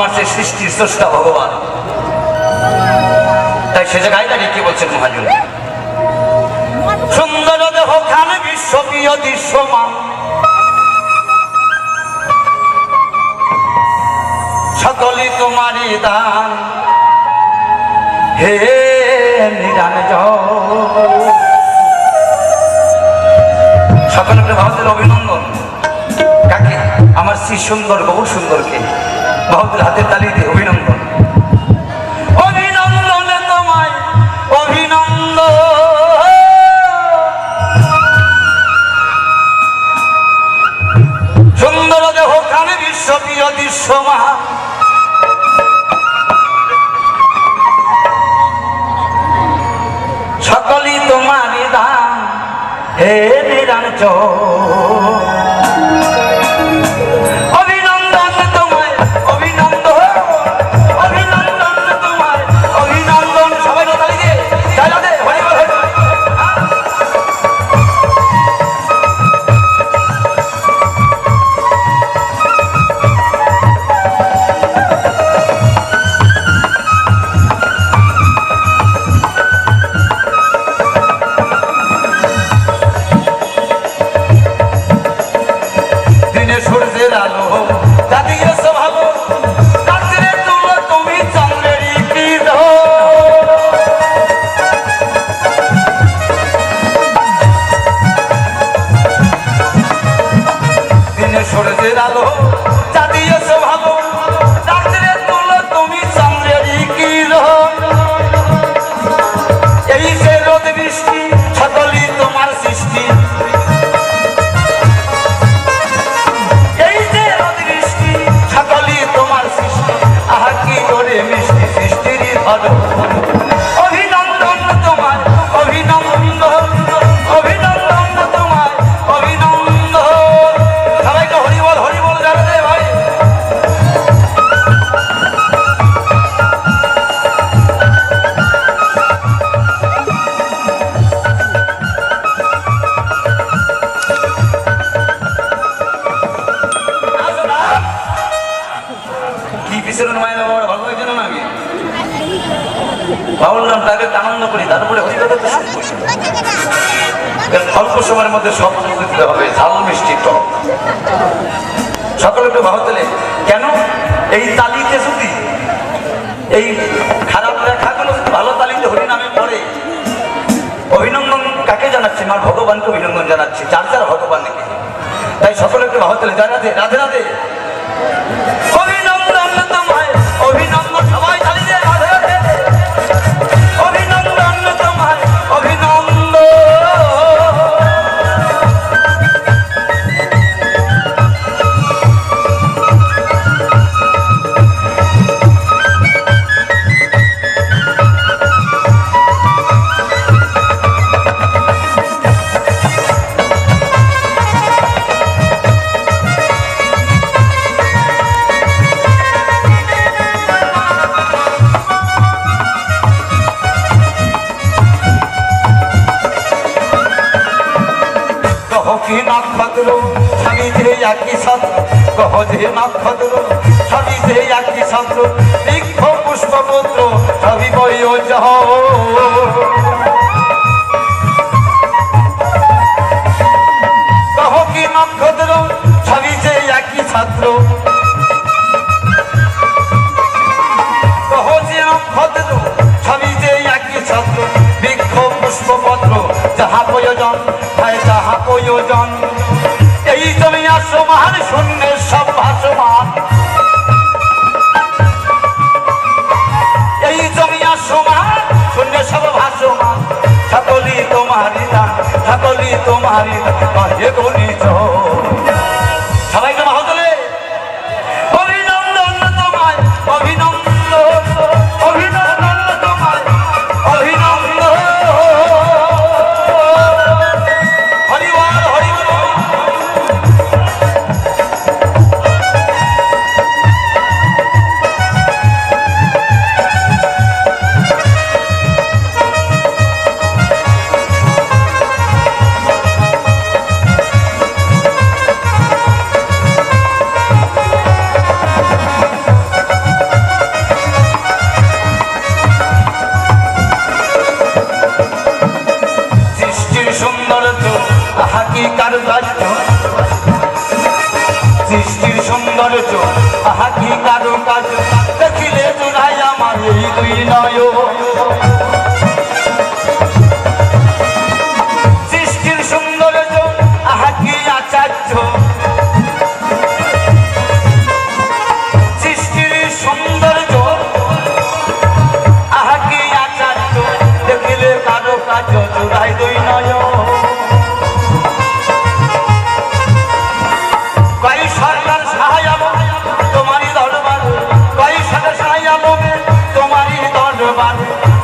আমার সে সৃষ্টির স্রষ্টা ভগবান। তাই সে জায়গায় দাঁড়িয়ে কি বলছেন মহাজন? সুন্দর দেহ খান বিশ্বপ্রিয় দৃশ্যমান। সকলই তোমারই দান। হে নিরান সকলকে ভারতের অভিনন্দন। কাকে? আমার শ্রী সুন্দর বহু সুন্দরকে। ভারতের হাতের তালি দিয়ে অভিনন্দন। আলো চাঁদিয়ে ভালো রাত্রে তুলো তুমি চন্দ্রের কৃত এই যে রোদ বৃষ্টি ভাবলাম তাকে আনন্দ করি, তারপরে হরিকথা তো শুনব এর অল্প সময়ের মধ্যে সব দিতে হবে, ঝাল মিষ্টি টক। সকলে একটু কেন এই তালিতে যদি এই খারাপ লেখাগুলো ভালো তালিতে হরি নামে পড়ে, অভিনন্দন কাকে জানাচ্ছে? মা ভগবানকে অভিনন্দন জানাচ্ছে, যার যার ভগবানকে। তাই সকলে একটু ভালো তোলে রাধে রাধে রাধে। কহ কি নক্ষত্র স্বামী যে একই ছাত্র যে নক্ষত্র স্বামী যে একই ছাত্র বৃক্ষ পুষ্পপুত্র সবই বই জহ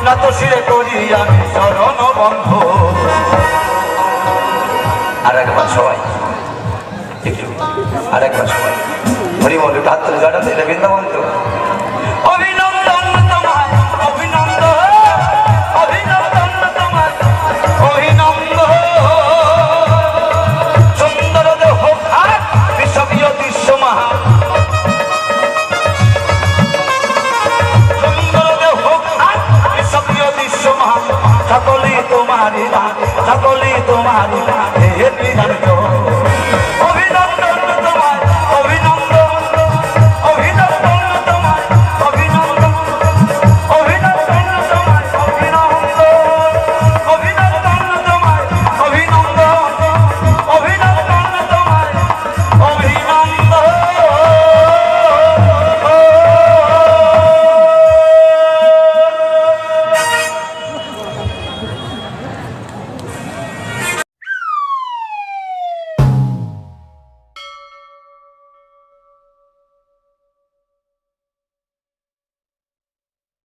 নত শিরে করি আমি শরণ বন্ধ। আর একবার সবাই আর একবার সবাই। হরি বল হাত তুলে গাড়াতে দিলে বৃন্দাবন তো। তোমার